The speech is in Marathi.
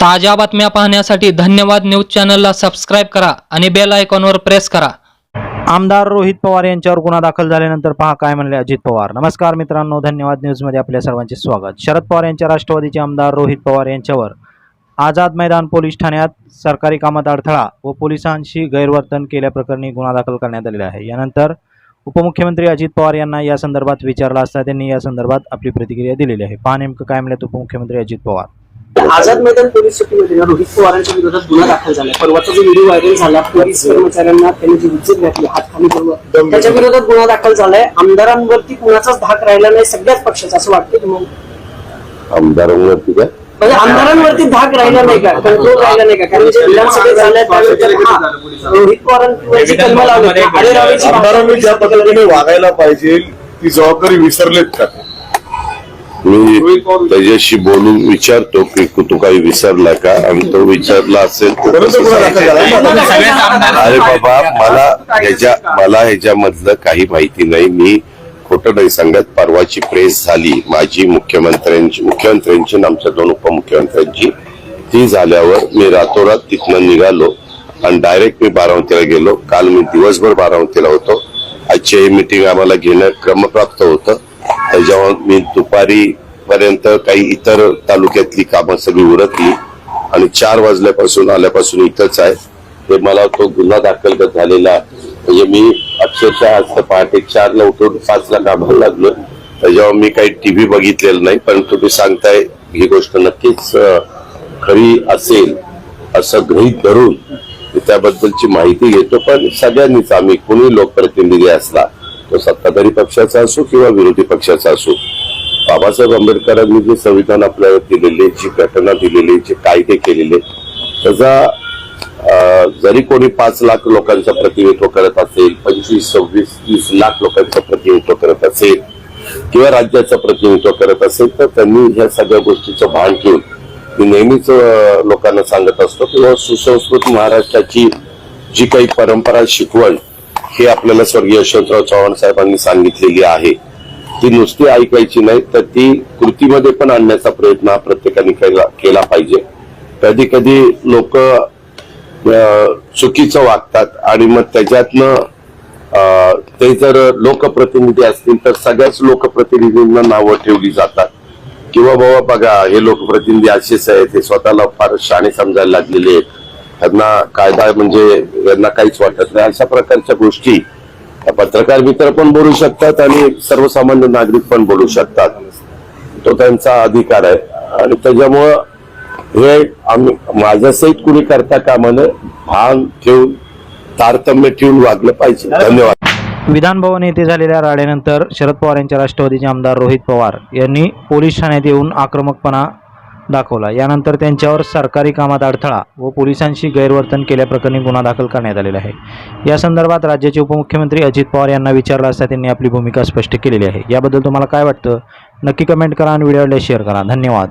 ताज्या बातम्या पाहण्यासाठी धन्यवाद न्यूज चॅनलला सबस्क्राईब करा आणि बेल आयकॉनवर प्रेस करा. आमदार रोहित पवार यांच्यावर गुन्हा दाखल झाल्यानंतर पहा काय म्हणले अजित पवार. नमस्कार मित्रांनो धन्यवाद न्यूजमध्ये आपल्या सर्वांचे स्वागत. शरद पवार यांच्या राष्ट्रवादीचे आमदार रोहित पवार यांच्यावर आझाद मैदान पोलीस ठाण्यात सरकारी कामात अडथळा व पोलिसांशी गैरवर्तन केल्याप्रकरणी गुन्हा दाखल करण्यात आलेला आहे. यानंतर उपमुख्यमंत्री अजित पवार यांना या संदर्भात विचारला असता त्यांनी या संदर्भात आपली प्रतिक्रिया दिलेली आहे. पहा नेमकं काय म्हणले उपमुख्यमंत्री अजित पवार. आझाद मैदान पोलीस चौकीमध्ये ना रोहित पवारांच्या विरोधात गुन्हा दाखल झाला परवाचा जो व्हिडिओ व्हायरल झाला पोलीस कर्मचाऱ्यांना त्यांनी जी विजत घातली हात खाली करून त्याच्या विरोधात गुन्हा दाखल झालाय. आमदारांवरती कुणाचाच धाक राहिला नाही सगळ्याच पक्षाचा असं वाटतं तुम्हाला? आमदारांवरती काय म्हणजे आमदारांवरती धाक राहिला नाही का? कंट्रोल राहिला नाही का? कारण जे विधानसभेत झालंय हा, रोहित पवारांची कलम लावली. आमदारांनी ज्या पद्धतीने वागायला पाहिजे ती जबाबदारी विसरलेत का? मी त्याच्याशी बोलून विचारतो की तू काही विसरला का? आणि तो विचारला असेल तर अरे बाबा मला ह्याच्या मला ह्याच्यामधलं काही माहिती नाही. मी खोटं नाही सांगत. परवाची प्रेस झाली. माझी मुख्यमंत्र्यांची मुख्यमंत्र्यांची आमच्या दोन उपमुख्यमंत्र्यांची. ती झाल्यावर मी रातोरात तिथनं निघालो आणि डायरेक्ट मी बारामतीला गेलो. काल मी दिवसभर बारामतीला होतो. आजची ही मिटिंग आम्हाला घेणं क्रमप्राप्त होतं. त्याच्यावर मी दुपारी पर्यंत काही इतर तालुक्यातली कामं सगळी उरकली आणि चार वाजल्यापासून आल्यापासून इथंच आहे. ते मला तो गुन्हा दाखल झालेला म्हणजे मी अक्षरशः आज पहाटे चारला उठून पाचला कामाला लागलो. त्याच्यावर मी काही टीव्ही बघितलेलं नाही पण तुम्ही सांगताय ही गोष्ट नक्कीच खरी असेल असं गृहीत धरून त्याबद्दलची माहिती घेतो. पण सगळ्यांनीच आम्ही कोणी लोकप्रतिनिधी असला तो सत्ताधारी पक्षाचा असो किंवा विरोधी पक्षाचा असो बाबासाहेब आंबेडकरांनी जे संविधान आपल्याला दिलेले जी घटना दिलेली जे कायदे केलेले त्याचा जरी कोणी पाच लाख लोकांचं प्रतिनिधित्व करत असेल पंचवीस सव्वीस तीस लाख लोकांचं प्रतिनिधित्व करत असेल किंवा राज्याचं प्रतिनिधित्व करत असेल तर त्यांनी ह्या सगळ्या गोष्टीचं भान ठेवून मी नेहमीच लोकांना सांगत असतो किंवा सुसंस्कृत महाराष्ट्राची जी काही परंपरा शिकवण हे आपल्याला स्वर्गीय यशवंतराव चव्हाण साहेबांनी सांगितलेली आहे. ती नुसती ऐकायची नाही तर ती कृतीमध्ये पण आणण्याचा प्रयत्न हा प्रत्येकाने केला पाहिजे. कधी कधी लोक चुकीचं वागतात आणि मग त्याच्यातनं अं, ते जर लोकप्रतिनिधी असतील तर सगळ्याच लोकप्रतिनिधींना नावं ठेवली जातात. किंवा बाबा बघा हे लोकप्रतिनिधी असेच आहेत ते स्वतःला फार शाणे समजायला लागलेले आहेत. त्यांना कायदा म्हणजे यांना काहीच वाटत नाही. अशा प्रकारच्या गोष्टी पत्रकार मित्र पण बोलू शकतात आणि सर्वसामान्य नागरिक पण बोलू शकतात. तो त्यांचा अधिकार आहे. आणि त्याच्यामुळं हे आम्ही माझ्या सहित कुणी करता कामा नये भान ठेवून तारतम्य ठेवून वागलं पाहिजे. धन्यवाद. विधान भवन येथे झालेल्या राड्यानंतर शरद पवार यांच्या राष्ट्रवादीचे आमदार रोहित पवार यांनी पोलीस ठाण्यात येऊन आक्रमकपणा दाखवला. यानंतर त्यांच्यावर सरकारी कामात अडथळा व पोलिसांशी गैरवर्तन केल्याप्रकरणी गुन्हा दाखल करण्यात आलेला आहे. या संदर्भात राज्याचे उपमुख्यमंत्री अजित पवार यांना विचारला असता त्यांनी आपली भूमिका स्पष्ट केलेली आहे. याबद्दल तुम्हाला काय वाटतं? नक्की कमेंट करा आणि व्हिडिओला शेअर करा. धन्यवाद.